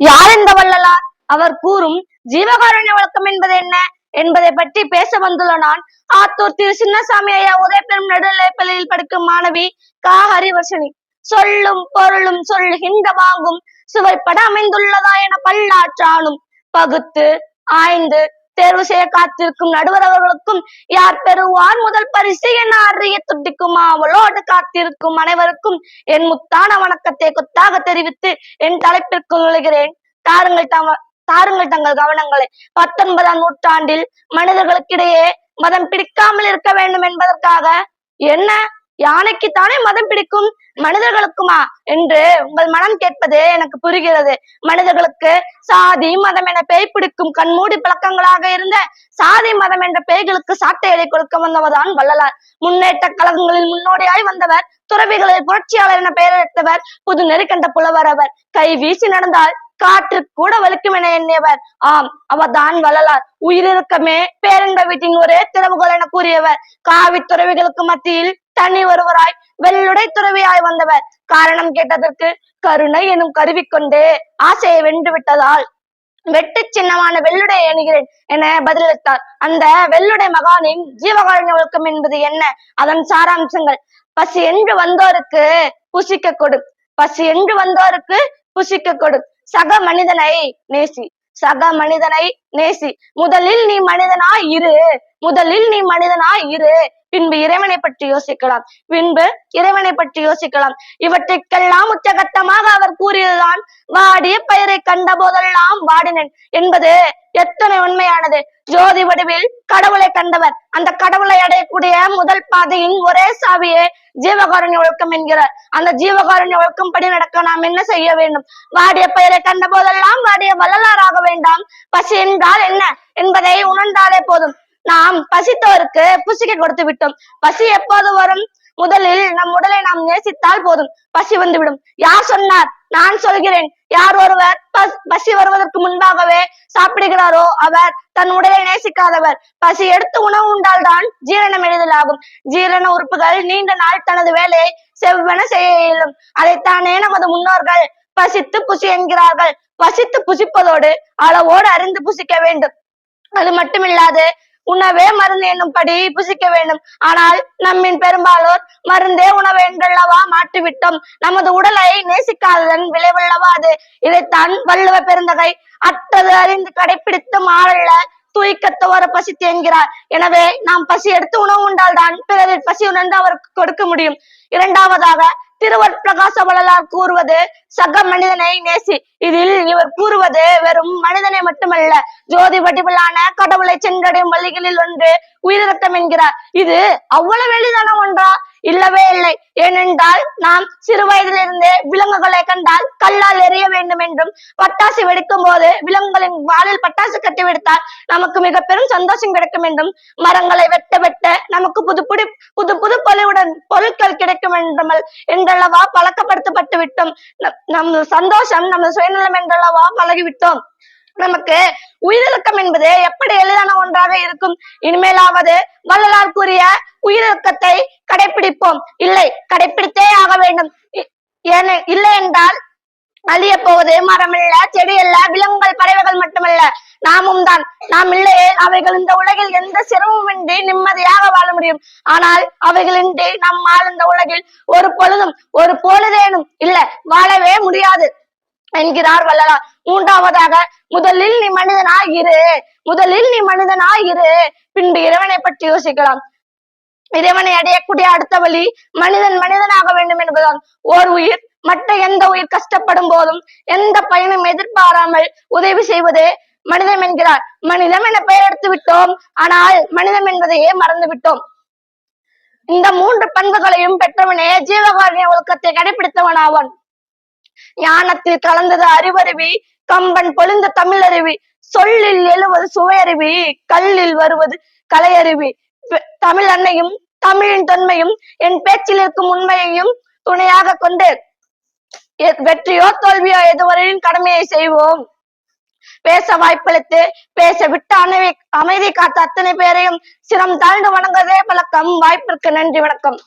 யார் இந்த வள்ளலார்? அவர் கூறும் ஜீவகாருண்ய வழக்கம் என்பது என்ன? என்பதை பற்றி பேச வந்துள்ள நான் ஆத்தூர் திரு சின்னசாமி ஐயா உதயபெரும் நடுநிலை பள்ளியில் படிக்கும் மாணவி கா. ஹரிவர்ஷனி. சொல்லும் பொருளும் சொல்கின்ற வாங்கும் சுவைப்பட அமைந்துள்ளதா என பல்லாற்றானும் பகுத்து ஆய்ந்து தேர்வு செய்ய காத்திருக்கும் நடுவர் அவர்களுக்கும் யார் பெறுவார் முதல் பரிசு என அறிய துடிக்கும் அவளோடு காத்திருக்கும் அனைவருக்கும் என் முத்தான வணக்கத்தை கொத்தாக தெரிவித்து என் தலைப்பிற்கு நுழைகிறேன். தாருங்கள் தம தாருங்கள் தங்கள் கவனங்களை. பத்தொன்பதாம் நூற்றாண்டில் மனிதர்களுக்கிடையே மதம் பிடிக்காமல் இருக்க வேண்டும் என்பதற்காக என்ன யானைக்கு தானே மதம் பிடிக்கும்? மனிதர்களுக்குமா? என்று உங்கள் மனம் கேட்பது எனக்கு புரிகிறது. மனிதர்களுக்கு சாதி மதம் என பேய் பிடிக்கும் கண்மூடி பழக்கங்களாக இருந்த சாதி மதம் என்ற பேய்களுக்கு சாட்டையடை கொடுக்க வந்தவர்தான் வள்ளலார். முன்னேற்ற கழகங்களில் முன்னோடியாய் வந்தவர் துறவிகளில் புரட்சியாளர் என பெயர் எடுத்தவர் புது நெறி கண்ட புலவர் அவர். கை வீசி நடந்தால் காற்று கூட வலிக்கும் என எண்ணியவர். ஆம் அவர் தான் வள்ளலார். உயிரிழக்கமே பேரண்ட வீட்டின் ஒரே திறவுகோல் என கூறியவர். காவி துறவிகளுக்கு மத்தியில் தனி ஒருவராய் வெள்ளுடை துறவியாய் வந்தவர். காரணம் கேட்டதற்கு கருணை எனும் கருவி கொண்டு ஆசையை வென்று விட்டதால் வெட்டு சின்னமான வெள்ளுடை அணுகிறேன் என பதிலளித்தார். அந்த வெள்ளுடை மகானின் ஜீவகாரண ஒழுக்கம் என்பது என்ன? அதன் சாராம்சங்கள். பசி என்று வந்தோருக்கு புசிக்க கொடு. பசி என்று வந்தோருக்கு புசிக்க கொடு. சக மனிதனை நேசி. சக மனிதனை நேசி. முதலில் நீ மனிதனாய் இரு. முதலில் நீ மனிதனாய் இரு. பின்பு இறைவனை பற்றி யோசிக்கலாம். பின்பு இறைவனை பற்றி யோசிக்கலாம். இவற்றுக்கெல்லாம் உச்சகட்டமாக அவர் கூறியதுதான் வாடிய பெயரை கண்ட போதெல்லாம் வாடினேன். என்பது எத்தனை உண்மையானது. ஜோதி வடிவில் கடவுளை கண்டவர். அந்த கடவுளை அடையக்கூடிய முதல் பாதையின் ஒரே சாவியே ஜீவகாரணி ஒழுக்கம் என்கிறார் அந்த ஜீவகாரணி ஒழுக்கம் படி நடக்க நாம் என்ன செய்ய வேண்டும்? வாடிய பெயரை கண்ட போதெல்லாம் வாடிய வள்ளலாராக வேண்டாம். பசி என்றால் என்ன? என்பதை உணர்ந்தாலே போதும். நாம் பசித்தோருக்கு புசிக்க கொடுத்து விட்டோம். பசி எப்போது வரும்? முதலில் நம் உடலை நாம் நேசித்தால் போதும். பசி வந்துவிடும். யார் சொன்னார்? நான் சொல்கிறேன். யார் ஒருவர் பசி வருவதற்கு முன்பாகவே சாப்பிடுகிறாரோ அவர் தன் உடலை நேசிக்காதவர். பசி எடுத்து உணவு உண்டால்தான் ஜீரணம் எளிதலாகும். ஜீரண உறுப்புகள் நீண்ட நாள் தனது வேலையை செவ்வென செய்ய இயலும். அதைத்தானே நமது முன்னோர்கள் பசித்து புசி என்கிறார்கள். பசித்து புசிப்பதோடு அளவோடு அறிந்து புசிக்க வேண்டும். அது மட்டுமில்லாது உணவே மருந்து என்னும்படி புசிக்க வேண்டும். ஆனால் நம்மின் பெரும்பாலோர் மருந்தே உணவு என்றல்லவா மாட்டிவிட்டோம் நமது உடலை நேசிக்காததன் விளைவல்லவா அது? இதைத்தான் வள்ளுவ பெருந்தகை அட்டது அறிந்து கடைபிடித்து மாறல்ல தூய்க்கத்தோர பசித்து என்கிறார் எனவே நாம் பசி எடுத்து உணவு உண்டால்தான் பிறரின் பசி உணர்ந்து அவருக்கு கொடுக்க முடியும். இரண்டாவதாக திருவர் பிரகாச வள்ளலார் கூறுவது சக மனிதனை நேசி. இதில் இவர் கூறுவது வெறும் மனிதனை மட்டுமல்ல ஜோதி வடிவிலான கடவுளை சென்றடையும் வழிகளில் ஒன்று உயிரிழத்தம் என்கிறார். இது அவ்வளவு எளிதான ஒன்றா? இல்லவே இல்லை. ஏனென்றால் நாம் சிறு வயதிலிருந்து விலங்குகளை கண்டால் கல்லால் வேண்டும் என்றும் பட்டாசு வெடிக்கும் போது விலங்குகளின் வாழில் பட்டாசு கட்டி விடுத்தால் நமக்கு மிக பெரும் சந்தோஷம் கிடைக்கும் என்றும் மரங்களை வெட்ட வெட்ட நமக்கு புது புது புது புது பொலிவுடன் பொருட்கள் கிடைக்கும் என்றமல் என்றளவா பழக்கப்படுத்தப்பட்டு விட்டோம். நம்- சந்தோஷம் நமது சுயநலம் என்றளவா பழகிவிட்டோம். நமக்கு உயிரிழக்கம் என்பது எப்படி எளிதான ஒன்றாக இருக்கும்? இனிமேலாவது வள்ளலார் கூறிய உயிரிழக்கத்தை கடைபிடிப்போம் இல்லை கடைபிடித்தே ஆக வேண்டும். இ- ஏன- இல்லை என்றால் அழிய போவது மரமல்ல செடியல்ல விலங்குகள் பறவைகள் மட்டுமல்ல. நாமும் தான். நாம் இல்லையே அவைகள் இந்த உலகில் எந்த சிரமமின்றி நிம்மதியாக வாழ முடியும். ஆனால் அவைகளின்றி நம்மால் இந்த உலகில் ஒரு பொழுதும் ஒரு பொழுதேனும் இல்ல வாழவே முடியாது. என்கிறார் வள்ளலார் மூன்றாவதாக முதலில் நீ மனிதனாய் இரு. முதலில் நீ மனிதனாய் இரு. பின்பு இறைவனை பற்றி யோசிக்கலாம். இறைவனை அடையக்கூடிய அடுத்த வழி மனிதன் மனிதனாக வேண்டும் என்பதுதான். ஓர் உயிர் மற்ற எந்த உயிர் கஷ்டப்படும் போதும் எந்த பயனும் எதிர்பாராமல் உதவி செய்வதே மனிதம் என்கிறார். மனிதம் என பெயர் எடுத்து விட்டோம். ஆனால் மனிதம் என்பதையே மறந்து விட்டோம். இந்த மூன்று பண்புகளையும் பெற்றவனே ஜீவகாருண்ய ஒழுக்கத்தை கடைபிடித்தவன் ஆவான் ஞானத்தில் கலந்தது அறிவருவி கம்பன் பொழுந்த தமிழருவி சொல்லில் எழுவது சுவையருவி கல்லில் வருவது கலையருவி பெ- தமிழ் அன்னையும் தமிழின் தொன்மையும் என் பேச்சில் இருக்கும் உண்மையையும் துணையாக கொண்டு வெற்றியோ தோல்வியோ எதுவரையும் கடமையை செய்வோம். பேச வாய்ப்பளித்து பேச விட்டு அமைதி அமைதி காத்த அத்தனை பேரையும் சிரம் தாழ்ந்து வணங்குவதே பழக்கம் வாய்ப்பிற்கு நன்றி வணக்கம்.